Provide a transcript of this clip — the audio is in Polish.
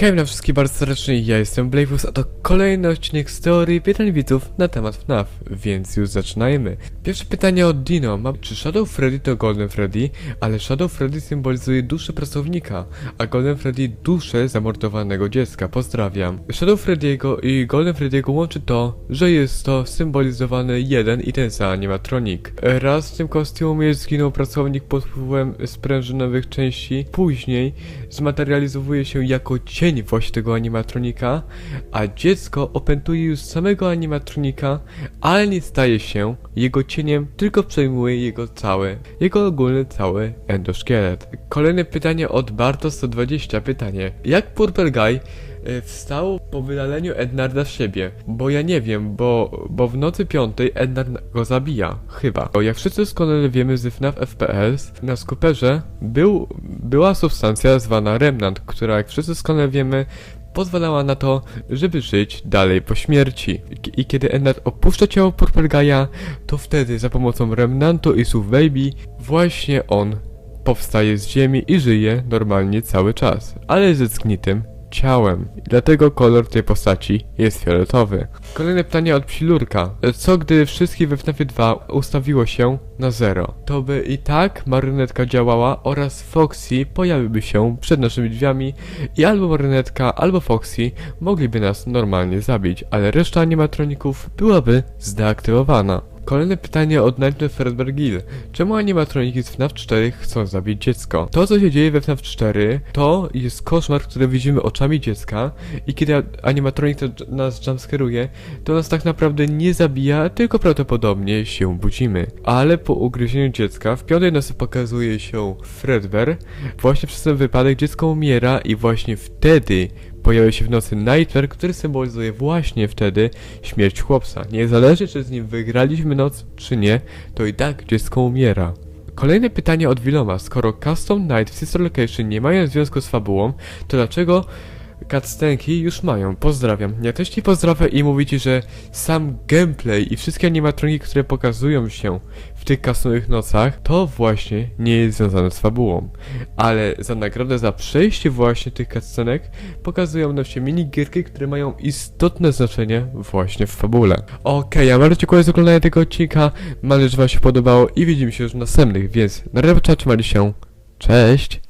Hej na wszystkich bardzo serdecznie, ja jestem Blavus, a to kolejny odcinek z teorii pytań widzów na temat FNAF, więc już zaczynajmy. Pierwsze pytanie od Dino, ma, czy Shadow Freddy to Golden Freddy, ale Shadow Freddy symbolizuje duszę pracownika, a Golden Freddy duszę zamordowanego dziecka, pozdrawiam. Shadow Freddy'ego i Golden Freddy'ego łączy to, że jest to symbolizowany jeden i ten sam animatronik. Raz w tym kostiumie zginął pracownik pod wpływem sprężynowych części, później zmaterializowuje się jako cień właśnie tego animatronika, a dziecko opętuje już samego animatronika, ale nie staje się jego cieniem, tylko przejmuje jego cały, jego ogólny cały endoszkielet. Kolejne pytanie od Barto120, pytanie. Jak Purple Guy wstał po wydaleniu Ednarda z siebie? Bo ja nie wiem, bo, bo w nocy piątej Ednard go zabija, chyba. Bo jak wszyscy doskonale wiemy z FNAF FPS, na skuperze był, była substancja zwana Remnant, która jak wszyscy doskonale wiemy, pozwalała na to, żeby żyć dalej po śmierci. I, i kiedy Ednard opuszcza ciało Purple Guy'a, to wtedy za pomocą Remnantu i Suf Baby właśnie on powstaje z ziemi i żyje normalnie cały czas, ale ze zgnitym ciałem. Dlatego kolor tej postaci jest fioletowy. Kolejne pytanie od Psilurka. Co gdy wszystkich we FNAF 2 ustawiło się na zero? To by i tak marionetka działała oraz Foxy pojawiłby się przed naszymi drzwiami i albo marionetka, albo Foxy mogliby nas normalnie zabić, ale reszta animatroników byłaby zdeaktywowana. Kolejne pytanie od Nightmare Fredbear Gill. Czemu animatroniki z FNAF 4 chcą zabić dziecko? To, co się dzieje we FNAF 4, to jest koszmar, który widzimy oczami dziecka i kiedy animatronik nas jumpscaruje, to nas tak naprawdę nie zabija, tylko prawdopodobnie się budzimy. Ale po ugryzieniu dziecka, w piątej nocy pokazuje się Fredbear. Właśnie przez ten wypadek dziecko umiera i właśnie wtedy pojawia się w nocy Nightmare, który symbolizuje właśnie wtedy śmierć chłopca. Niezależnie czy z nim wygraliśmy noc, czy nie, to i tak dziecko umiera. Kolejne pytanie od Wiloma. Skoro Custom Night w Sister Location nie mają związku z fabułą, to dlaczego cutscenki już mają? Pozdrawiam. Ja też ci pozdrawiam i mówicie, że sam gameplay i wszystkie animatroniki, które pokazują się w tych customowych nocach, to właśnie nie jest związane z fabułą. Ale za nagrodę za przejście właśnie tych cutscenek pokazują nam się minigierki, które mają istotne znaczenie właśnie w fabule. Okej, ja bardzo dziękuję za oglądanie tego odcinka, mam nadzieję, że wam się podobało i widzimy się już w następnych, więc na razie trzymajcie się, cześć!